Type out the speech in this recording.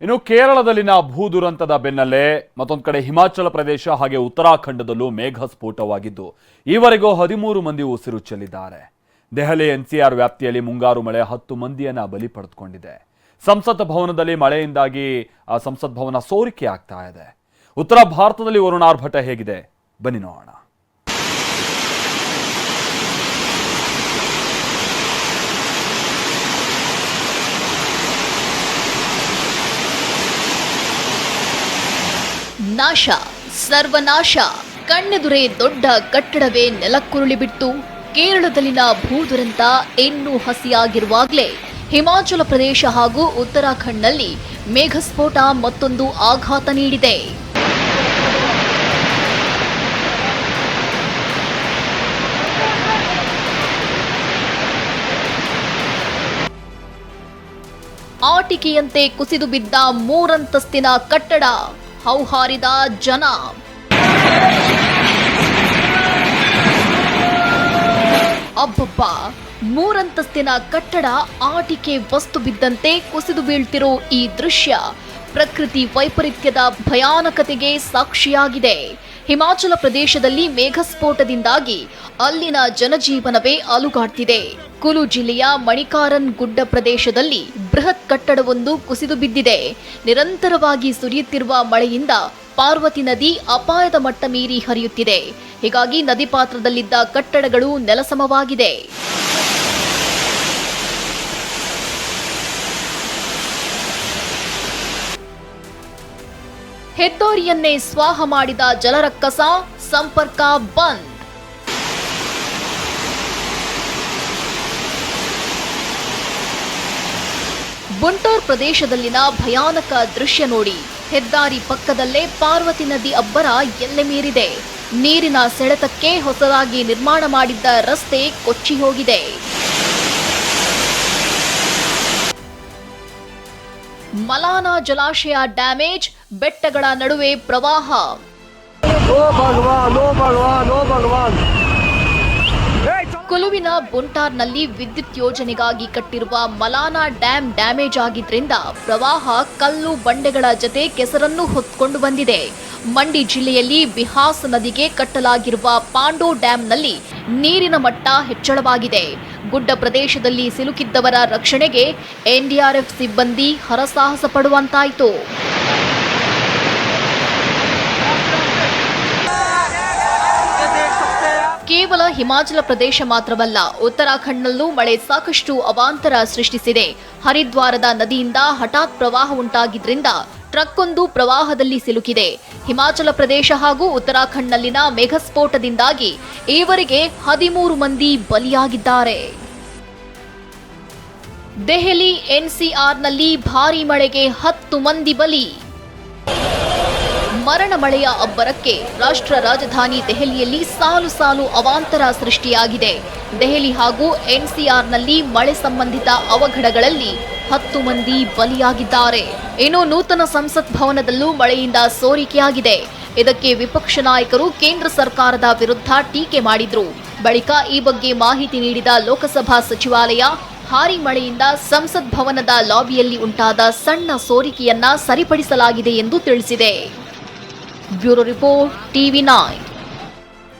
ಇನ್ನು ಕೇರಳದಲ್ಲಿನ ಭೂ ದುರಂತದ ಬೆನ್ನಲ್ಲೇ ಮತ್ತೊಂದು ಕಡೆ ಹಿಮಾಚಲ ಪ್ರದೇಶ ಹಾಗೆ ಉತ್ತರಾಖಂಡದಲ್ಲೂ ಮೇಘ ಸ್ಫೋಟವಾಗಿದ್ದು ಈವರೆಗೂ ಹದಿಮೂರು ಮಂದಿ ಉಸಿರು ಚೆಲ್ಲಿದ್ದಾರೆ. ದೆಹಲಿ ಎನ್ಸಿಆರ್ ವ್ಯಾಪ್ತಿಯಲ್ಲಿ ಮುಂಗಾರು ಮಳೆ ಹತ್ತು ಮಂದಿಯನ್ನ ಬಲಿ ಪಡೆದುಕೊಂಡಿದೆ. ಸಂಸತ್ ಭವನದಲ್ಲಿ ಮಳೆಯಿಂದಾಗಿ ಸಂಸತ್ ಭವನ ಸೋರಿಕೆ ಆಗ್ತಾ ಇದೆ. ಉತ್ತರ ಭಾರತದಲ್ಲಿ ವರುಣಾರ್ಭಟ ಹೇಗಿದೆ? ಬನ್ನಿ ನೋಡೋಣ. ನಾಶ, ಸರ್ವನಾಶ. ಕಣ್ಣೆದುರೆ ದೊಡ್ಡ ಕಟ್ಟಡವೇ ನೆಲಕ್ಕುರುಳಿ ಬಿಟ್ಟು ಕೇರಳದಲ್ಲಿನ ಭೂದುರಂತ ಇನ್ನೂ ಹಸಿಯಾಗಿರುವಾಗಲೇ ಹಿಮಾಚಲ ಪ್ರದೇಶ ಹಾಗೂ ಉತ್ತರಾಖಂಡ್ನಲ್ಲಿ ಮೇಘಸ್ಫೋಟ ಮತ್ತೊಂದು ಆಘಾತ ನೀಡಿದೆ. ಆಟಿಕೆಯಂತೆ ಕುಸಿದು ಬಿದ್ದ ಮೂರಂತಸ್ತಿನ ಕಟ್ಟಡ. ಹೌಹಾರಿದ ಜನ. ಅಬ್ಬಬ್ಬ, ಮೂರಂತಸ್ತಿನ ಕಟ್ಟಡ ಆಟಿಕೆ ವಸ್ತು ಬಿದ್ದಂತೆ ಕುಸಿದು ಬೀಳ್ತಿರೋ ಈ ದೃಶ್ಯ ಪ್ರಕೃತಿ ವೈಪರೀತ್ಯದ ಭಯಾನಕತೆಗೆ ಸಾಕ್ಷಿಯಾಗಿದೆ. ಹಿಮಾಚಲ ಪ್ರದೇಶದಲ್ಲಿ ಮೇಘಸ್ಫೋಟದಿಂದಾಗಿ ಅಲ್ಲಿನ ಜನಜೀವನವೇ ಅಲುಗಾಡ್ತಿದೆ. ಕುಲು ಜಿಲ್ಲೆಯ ಮಣಿಕಾರನ್ ಗುಡ್ಡ ಪ್ರದೇಶದಲ್ಲಿ ಬೃಹತ್ ಕಟ್ಟಡವೊಂದು ಕುಸಿದು ಬಿದ್ದಿದೆ. ನಿರಂತರವಾಗಿ ಸುರಿಯುತ್ತಿರುವ ಮಳೆಯಿಂದ ಪಾರ್ವತಿ ನದಿ ಅಪಾಯದ ಮಟ್ಟ ಮೀರಿ ಹರಿಯುತ್ತಿದೆ. ಹೀಗಾಗಿ ನದಿ ಪಾತ್ರದಲ್ಲಿದ್ದ ಕಟ್ಟಡಗಳು ನೆಲಸಮವಾಗಿದೆ. ಹೆದ್ದಾರಿಯನ್ನೇ ಸ್ವಾಹ ಮಾಡಿದ ಜಲರಕ್ಕಸ ಸಂಪರ್ಕ ಬಂದ್. ಬುಂಟೂರ್ ಪ್ರದೇಶದಲ್ಲಿನ ಭಯಾನಕ ದೃಶ್ಯ ನೋಡಿ ಹೆದ್ದಾರಿ ಪಕ್ಕದಲ್ಲೇ ಪಾರ್ವತಿ ನದಿ ಅಬ್ಬರ ಎಲ್ಲೆ ಮೀರಿದೆ. ನೀರಿನ ಸೆಳೆತಕ್ಕೆ ಹೊಸದಾಗಿ ನಿರ್ಮಾಣ ಮಾಡಿದ್ದ ರಸ್ತೆ ಕೊಚ್ಚಿ ಹೋಗಿದೆ. ಮಲಾನಾ ಜಲಾಶಯ ಡ್ಯಾಮೇಜ್ ಬೆಟ್ಟಗಳ ನಡುವೆ ಪ್ರವಾಹ. ಕುಲುವಿನ ಬುಂಟಾರ್ನಲ್ಲಿ ವಿದ್ಯುತ್ ಯೋಜನೆಗಾಗಿ ಕಟ್ಟಿರುವ ಮಲಾನಾ ಡ್ಯಾಂ ಡ್ಯಾಮೇಜ್ ಆಗಿದ್ರಿಂದ ಪ್ರವಾಹ ಕಲ್ಲು ಬಂಡೆಗಳ ಜತೆ ಕೆಸರನ್ನು ಹೊತ್ಕೊಂಡು ಬಂದಿದೆ. ಮಂಡಿ ಜಿಲ್ಲೆಯಲ್ಲಿ ಬಿಹಾಸ್ ನದಿಗೆ ಕಟ್ಟಲಾಗಿರುವ ಪಾಂಡೋ ಡ್ಯಾಂನಲ್ಲಿ ನೀರಿನ ಮಟ್ಟ ಹೆಚ್ಚಳವಾಗಿದೆ. ಗುಡ್ಡ ಪ್ರದೇಶದಲ್ಲಿ ಸಿಲುಕಿದ್ದವರ ರಕ್ಷಣೆಗೆ ಎನ್ಡಿಆರ್ಎಫ್ ಸಿಬ್ಬಂದಿ ಹರಸಾಹಸ ಪಡುವಂತಾಯಿತು. ಕೇವಲ ಹಿಮಾಚಲ ಪ್ರದೇಶ ಮಾತ್ರವಲ್ಲ ಉತ್ತರಾಖಂಡ್ನಲ್ಲೂ ಮಳೆ ಸಾಕಷ್ಟು ಅವಾಂತರ ಸೃಷ್ಟಿಸಿದೆ. ಹರಿದ್ವಾರದ ನದಿಯಿಂದ ಹಠಾತ್ ಪ್ರವಾಹ ಉಂಟಾಗಿದ್ದರಿಂದ ಟ್ರಕ್ಕೊಂದು ಪ್ರವಾಹದಲ್ಲಿ ಸಿಲುಕಿದೆ. ಹಿಮಾಚಲ ಪ್ರದೇಶ ಹಾಗೂ ಉತ್ತರಾಖಂಡ್ನಲ್ಲಿನ ಮೇಘಸ್ಫೋಟದಿಂದಾಗಿ ಈವರೆಗೆ ಹದಿಮೂರು ಮಂದಿ ಬಲಿಯಾಗಿದ್ದಾರೆ. ದೆಹಲಿ ಎನ್ಸಿಆರ್ನಲ್ಲಿ ಭಾರೀ ಮಳೆಗೆ ಹತ್ತು ಮಂದಿ ಬಲಿ. ಮರಣ ಮಳೆಯ ಅಬ್ಬರಕ್ಕೆ ರಾಷ್ಟ್ರ ರಾಜಧಾನಿ ದೆಹಲಿಯಲ್ಲಿ ಸಾಲು ಸಾಲು ಅವಾಂತರ ಸೃಷ್ಟಿಯಾಗಿದೆ. ದೆಹಲಿ ಹಾಗೂ ಎನ್ಸಿಆರ್ನಲ್ಲಿ ಮಳೆ ಸಂಬಂಧಿತ ಅವಘಡಗಳಲ್ಲಿ ಹತ್ತು ಮಂದಿ ಬಲಿಯಾಗಿದ್ದಾರೆ. ಇನ್ನು ನೂತನ ಸಂಸತ್ ಭವನದಲ್ಲೂ ಮಳೆಯಿಂದ ಸೋರಿಕೆಯಾಗಿದೆ. ಇದಕ್ಕೆ ವಿಪಕ್ಷ ನಾಯಕರು ಕೇಂದ್ರ ಸರ್ಕಾರದ ವಿರುದ್ಧ ಟೀಕೆ ಮಾಡಿದ್ರು. ಬಳಿಕ ಈ ಬಗ್ಗೆ ಮಾಹಿತಿ ನೀಡಿದ ಲೋಕಸಭಾ ಸಚಿವಾಲಯ, ಭಾರಿ ಮಳೆಯಿಂದ ಸಂಸತ್ ಭವನದ ಲಾಬಿಯಲ್ಲಿ ಉಂಟಾದ ಸಣ್ಣ ಸೋರಿಕೆಯನ್ನ ಸರಿಪಡಿಸಲಾಗಿದೆ ಎಂದು ತಿಳಿಸಿದೆ. Bureau Report TV 9